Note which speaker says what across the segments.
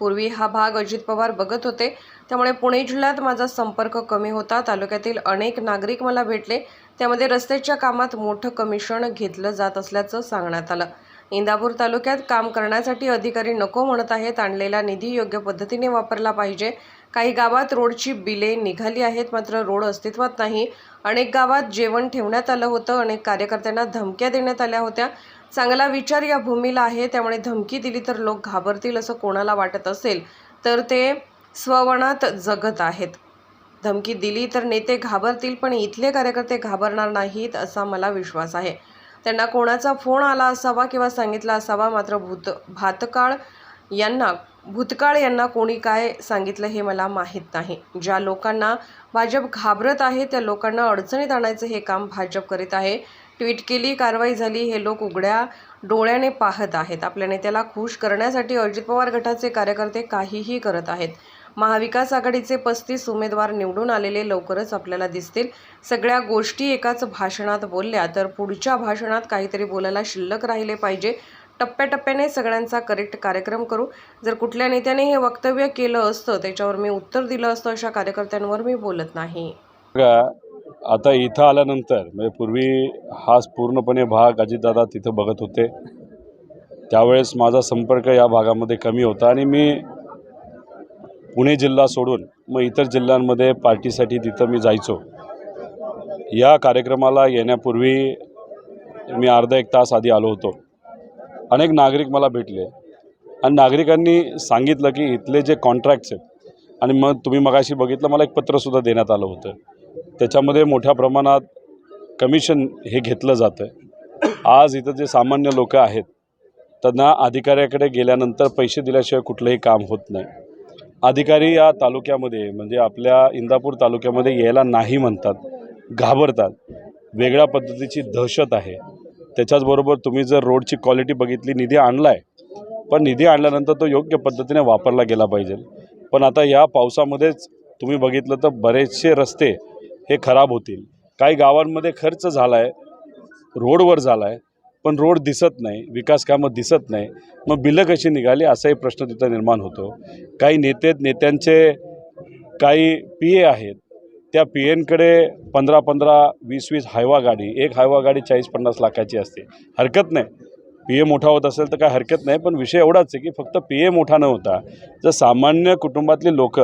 Speaker 1: पूर्वी हा भाग अजित पवार बघत होते. त्यामुळे पुणे जिल्ह्यात माझा संपर्क कमी होता. तालुक्यातील अनेक नागरिक मला भेटले. त्यामध्ये रस्त्याच्या कामात मोठं कमिशन घेतलं जात असल्याचं सांगण्यात आलं. इंदापूर तालुक्यात काम करण्यासाठी अधिकारी नको म्हणत आहेत. आणलेला निधी योग्य पद्धतीने वापरला पाहिजे. काही गावात रोडची बिले निघाली आहेत मात्र रोड अस्तित्वात नाही. अनेक गावात जेवण ठेवण्यात आलं होतं अनेक कार्यकर्त्यांना धमक्या देण्यात आल्या होत्या. चांगला विचार या भूमीला आहे त्यामुळे धमकी दिली तर लोक घाबरतील असं कोणाला वाटत असेल तर ते स्ववनात जगत आहेत. धमकी दिली तर नेते घाबरतील पण इथले कार्यकर्ते घाबरणार नाहीत असा मला विश्वास आहे. त्यांना कोणाचा फोन आला असावा किंवा सांगितला असावा मात्र भूत भातकाळ यांना भूतकाळ यांना कोणी काय सांगितलं हे मला माहीत नाही. ज्या लोकांना भाजप घाबरत आहे त्या लोकांना अडचणीत आणायचं हे काम भाजप करीत आहे. ट्विट केली कारवाई झाली हे लोक उघड्या डोळ्याने पाहत आहेत. आपल्या नेत्याला खुश करण्यासाठी अजित पवार गटाचे कार्यकर्ते काहीही करत आहेत. महाविकास आघाडीचे पस्तीस उमेदवार निवडून आलेले लवकरच आपल्याला दिसतील. सगळ्या गोष्टी एकाच भाषणात बोलल्या तर पुढच्या भाषणात काहीतरी बोलायला शिल्लक राहिले पाहिजे. टप्प्याटप्प्याने सगळ्यांचा करेक्ट कार्यक्रम करू. जर कुठल्या नेत्याने हे वक्तव्य केलं असतं त्याच्यावर मी उत्तर दिलं असतं अशा कार्यकर्त्यांवर मी बोलत नाही.
Speaker 2: आता इथं आल्यानंतर म्हणजे पूर्वी हा पूर्णपणे भाग अजितदादा तिथं बघत होते. त्यावेळेस माझा संपर्क या भागामध्ये कमी होता आणि मी पुणे जिल्हा सोडून मग इतर जिल्ह्यांमध्ये पार्टीसाठी तिथं मी जायचो. या कार्यक्रमाला येण्यापूर्वी मी अर्धा एक तास आधी आलो होतो. अनेक नागरिक मला भेटले. आणि नागरिकांनी सांगितलं की इथले जे कॉन्ट्रॅक्ट्स आहेत आणि मग तुम्ही मगाशी बघितलं मला एक पत्रसुद्धा देण्यात आलं होतं. त्याच्यामध्ये मोठ्या प्रमाणात कमिशन हे घेतलं जातं आज इथं जे सामान्य लोक आहेत त्यांना अधिकाऱ्याकडे गेल्यानंतर पैसे दिल्याशिवाय कुठलंही काम होत नाही. अधिकारी या तालुक्यामध्ये म्हणजे आपल्या इंदापूर तालुक्यामध्ये यायला नाही म्हणतात घाबरतात. वेगळ्या पद्धतीची दहशत आहे. त्याच्याचबरोबर तुम्ही जर रोडची क्वालिटी बघितली निधी आणला आहे पण निधी आणल्यानंतर तो योग्य पद्धतीने वापरला गेला पाहिजे. पण आता या पावसामध्येच तुम्ही बघितलं तर बरेचसे रस्ते हे खराब होतील. काही गावांमध्ये खर्च झाला आहे रोडवर झाला आहे पण रोड दिसत नाही विकास कामं दिसत नाही. मग बिलं कशी निघाली असाही प्रश्न तिथं निर्माण होतो. काही नेते नेत्यांचे काही पी ए आहेत त्या पी एनकडे पंधरा पंधरा वीस वीस हायवा गाडी एक हायवा गाडी चाळीस पन्नास लाखाची असते. हरकत नाही. पी ए मोठा होत असेल तर काय हरकत नाही पण विषय एवढाच आहे की फक्त पी ए मोठा न होता जर सामान्य कुटुंबातली लोक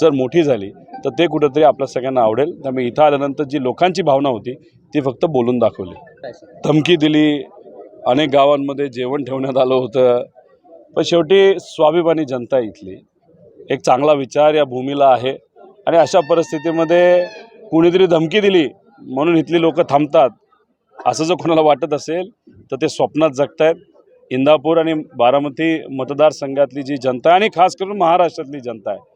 Speaker 2: जर मोठी झाली तर ते कुठंतरी आपल्या सगळ्यांना आवडेल. त्यामुळे इथं आल्यानंतर जी लोकांची भावना होती ती फक्त बोलून दाखवली. धमकी दिली अनेक गावांमध्ये जेवण ठेवण्यात आलं होतं. पण शेवटी स्वाभिमानी जनता इथली. एक चांगला विचार या भूमीला आहे. आणि अशा परिस्थितीमध्ये कुणीतरी धमकी दिली म्हणून इथली लोक थांबतात असं जर कोणाला वाटत असेल तर ते स्वप्नात जगतायत. इंदापूर आणि बारामती मतदारसंघातली जी जनता आहे आणि खास करून महाराष्ट्रातली जनता आहे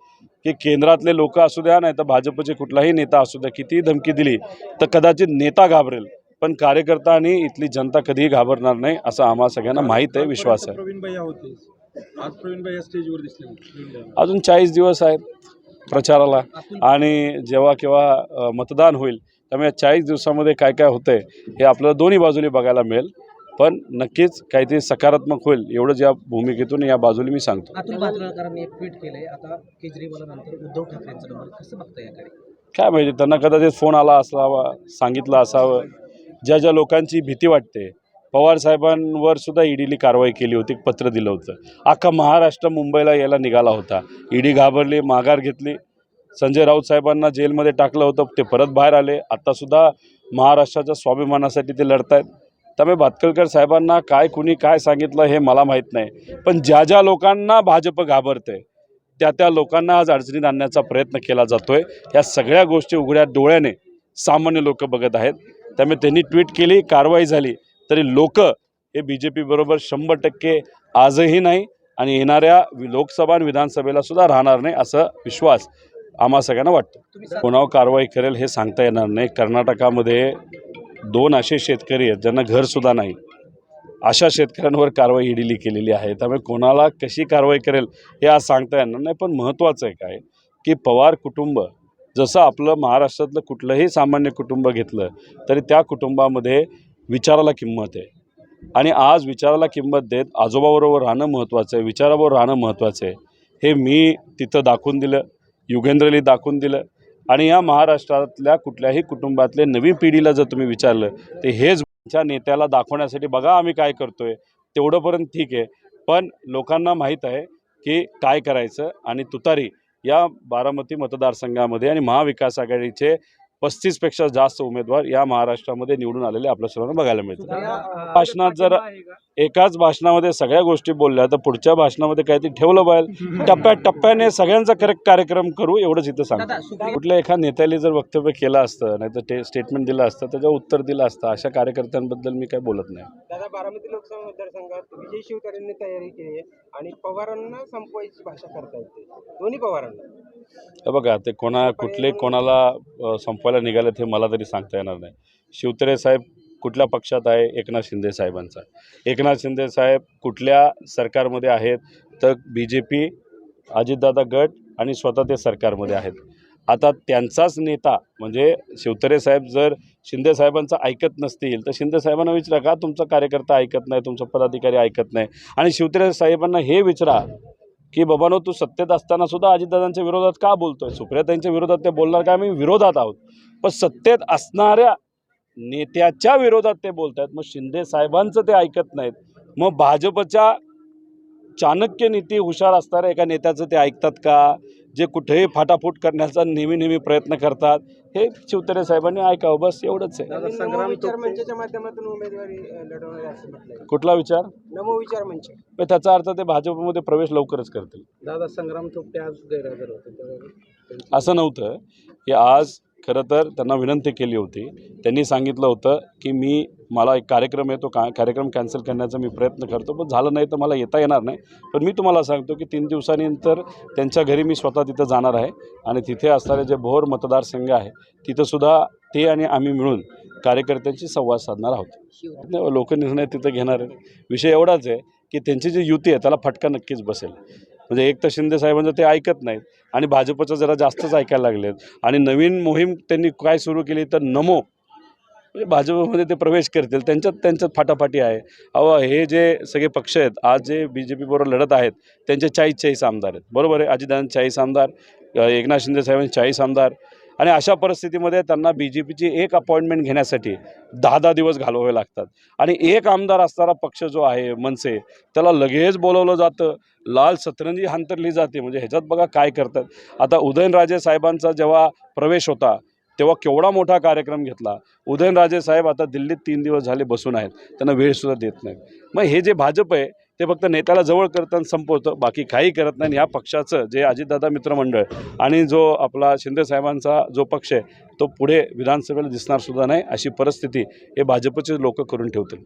Speaker 2: की केंद्रातले लोक असू द्या नाही तर भाजपचे कुठलाही नेता असू द्या कितीही धमकी दिली तर कदाचित नेता घाबरेल. पण कार्यकर्ता आणि इथली जनता कधीही घाबरणार नाही असं आम्हा सगळ्यांना माहीत आहे विश्वास आहे. अजून चाळीस दिवस आहेत. प्रचाराला. आणि जेव्हा केव्हा मतदान होईल त्यामुळे चाळीस दिवसामध्ये काय काय होतं आहे हे आपल्याला दोन्ही बाजूने बघायला मिळेल. पण नक्कीच काहीतरी सकारात्मक होईल एवढंच या भूमिकेतून या बाजूने मी सांगतो. काय माहिती त्यांना कदाचित फोन आला असावा सांगितलं असावं. ज्या ज्या लोकांची भीती वाटते पवारसाहेबांवर सुद्धा ईडीली कारवाई केली होती पत्र दिलं होतं. अख्खा महाराष्ट्र मुंबईला यायला निघाला होता. ईडी घाबरली माघार घेतली. संजय राऊत साहेबांना जेलमध्ये टाकलं होतं ते परत बाहेर आले. आत्तासुद्धा महाराष्ट्राच्या स्वाभिमानासाठी ते लढत आहेत त्यामुळे भातकलकर साहेबांना काय कुणी काय सांगितलं हे मला माहीत नाही. पण ज्या ज्या लोकांना भाजप घाबरते त्या त्या लोकांना आज अडचणीत आणण्याचा प्रयत्न केला जातोय. या सगळ्या गोष्टी उघड्या डोळ्याने सामान्य लोक बघत आहेत. त्यामुळे त्यांनी ट्विट केली कारवाई झाली. तरी लोक हे बी जे पीबरोबर शंभर टक्के आजही नाही आणि येणाऱ्या लोकसभा आणि विधानसभेला सुद्धा राहणार नाही असा विश्वास आम्हा सगळ्यांना वाटतो. कोणावर कारवाई करेल हे सांगता येणार नाही. कर्नाटकामध्ये दोन असे शेतकरी आहेत ज्यांना घरसुद्धा नाही. अशा शेतकऱ्यांवर कारवाई ईडीली केलेली आहे. त्यामुळे कोणाला कशी कारवाई करेल हे आज सांगता येणार नाही. पण महत्त्वाचं आहे काय की पवार कुटुंब जसं आपलं महाराष्ट्रातलं कुठलंही सामान्य कुटुंब घेतलं तरी त्या कुटुंबामध्ये विचाराला किंमत आहे. आणि आज विचाराला किंमत देत आजोबाबरोबर राहणं महत्त्वाचं आहे विचाराबरोबर राहणं महत्त्वाचं आहे. हे मी तिथं दाखवून दिलं युगेंद्रली दाखवून दिलं. आणि या महाराष्ट्रातल्या कुठल्याही कुटुंबातले नवीन पिढीला जर तुम्ही विचारलं ते हेच च्या नेत्याला दाखवण्यासाठी बघा आम्ही काय करतो आहे तेवढंपर्यंत ठीक आहे. पण लोकांना माहीत आहे की काय करायचं आणि तुतारी या बारामती मतदारसंघामध्ये आणि महाविकास आघाडीचे पस्तीसपेक्षा जास्त उमेदवार या महाराष्ट्रामध्ये निवडून आलेले आपल्या सर्वांना बघायला मिळतात भाषणात जर एकाच भाषणामध्ये सगळ्या गोष्टी बोलल्या तर पुढच्या भाषणामध्ये काहीतरी ठेवलं पाहिजे. टप्प्यात टप्प्याने सगळ्यांचा करेक्ट कार्यक्रम करू एवढंच इथं सांगतो. कुठल्या एका नेत्याने जर वक्तव्य केलं असतं नाही तर ते स्टेटमेंट दिलं असतं त्याच्यावर उत्तर दिलं असतं अशा कार्यकर्त्यांबद्दल मी काय बोलत नाही.
Speaker 3: दादा बारामती लोकसभा मतदारसंघात विजय तयारी केली आहे आणि पवारांना संपवायची भाषा करता येते दोन्ही पवारांना.
Speaker 2: हे बघा ते कोणा कुठले कोणाला अ, कशाला निघालेत हे मला तरी सांगता येणार नाही. शिवतरे साहेब कुठल्या पक्षात आहे? एकनाथ शिंदे साहेबांचा. एकनाथ शिंदे साहेब कुठल्या सरकारमध्ये आहेत? तर बी जे पी अजितदादा गट आणि स्वतः ते सरकारमध्ये आहेत. आता त्यांचाच नेता म्हणजे शिवतरे साहेब जर शिंदे साहेबांचं ऐकत नसतील तर शिंदे साहेबांना विचारा का तुमचा कार्यकर्ता ऐकत नाही तुमचा पदाधिकारी ऐकत नाही? आणि शिवतरे साहेबांना हे विचारा की बाबानो तू सत्तेत असताना सुद्धा अजितदादांच्या विरोधात का बोलतोय? सुप्रियाताईंच्या विरोधात ते बोलणार का आम्ही विरोधात आहोत. पण सत्तेत असणाऱ्या नेत्याच्या विरोधात ते बोलत आहेत मग शिंदे साहेबांचं ते ऐकत नाहीत. मग भाजपच्या चाणक्य नीती हुशार असणाऱ्या एका नेत्याचं ते ऐकतात का? जे कुठेही फाटाफूट करण्याचा नेहमी नेहमी प्रयत्न करतात हे शिवतरे साहेबांनी ऐकावं. बस एवढंच आहे.
Speaker 3: माध्यमातून उमेदवारी
Speaker 2: कुठला विचार?
Speaker 3: नमो विचार मंच.
Speaker 2: मग त्याचा अर्थ ते भाजपमध्ये प्रवेश लवकरच करतील.
Speaker 4: दादा संग्राम थोपटे आज गैरहजर होते
Speaker 2: असं नव्हतं. की आज खरं तर त्यांना विनंती केली होती. त्यांनी सांगितलं होतं की मी मला एक कार्यक्रम आहे तो का कार्यक्रम कॅन्सल करण्याचा मी प्रयत्न करतो पण झालं नाही तर मला येता येणार नाही. पण मी तुम्हाला सांगतो की तीन दिवसानंतर त्यांच्या घरी मी स्वतः तिथं जाणार आहे आणि तिथे असणारे जे भोर मतदारसंघ आहे तिथंसुद्धा ते आणि आम्ही मिळून कार्यकर्त्यांशी संवाद साधणार आहोत. लोकनिर्णय तिथं घेणार विषय एवढाच आहे की त्यांची जी युती आहे त्याला फटका नक्कीच बसेल. म्हणजे एक तर शिंदे साहेबांचं ते ऐकत नाहीत आणि भाजपचं जरा जास्तच ऐकायला लागले आहेत आणि नवीन मोहीम त्यांनी काय सुरू केली तर नमो म्हणजे भाजपमध्ये ते प्रवेश करतील. त्यांच्यात त्यांच्यात फाटाफाटी आहे. अहो हे जे सगळे पक्ष आहेत आज जे बी जे पीबरोबर लढत आहेत त्यांचे चाळीस चाळीस आमदार आहेत. बरोबर आहे? अजितदान चाळीस आमदार एकनाथ शिंदे साहेबांचे चाळीस आमदार. आणि अशा परिस्थितीमध्ये त्यांना बी जे पीची एक अपॉइंटमेंट घेण्यासाठी दहा दहा दिवस घालवावे लागतात. आणि एक आमदार असणारा पक्ष जो आहे मनसे त्याला लगेच बोलवलं जातं. लाल सतरंजी हांतरली जाते. म्हणजे ह्याच्यात बघा काय करतात. आता उदयनराजे साहेबांचा जेव्हा प्रवेश होता तेव्हा केवढा मोठा कार्यक्रम घेतला. उदयनराजे साहेब आता दिल्लीत तीन दिवस झाले बसून आहेत. त्यांना वेळसुद्धा देत नाहीत. मग हे जे भाजप आहे ते फक्त नेत्याला जवळ करतं आणि संपवतं बाकी काही करत नाही. ह्या या पक्षाचं जे अजितदादा मित्रमंडळ आणि जो आपला शिंदेसाहेबांचा जो पक्ष आहे तो पुढे विधानसभेला दिसणार सुद्धा नाही. अशी परिस्थिती हे भाजपचे लोक करून ठेवतील.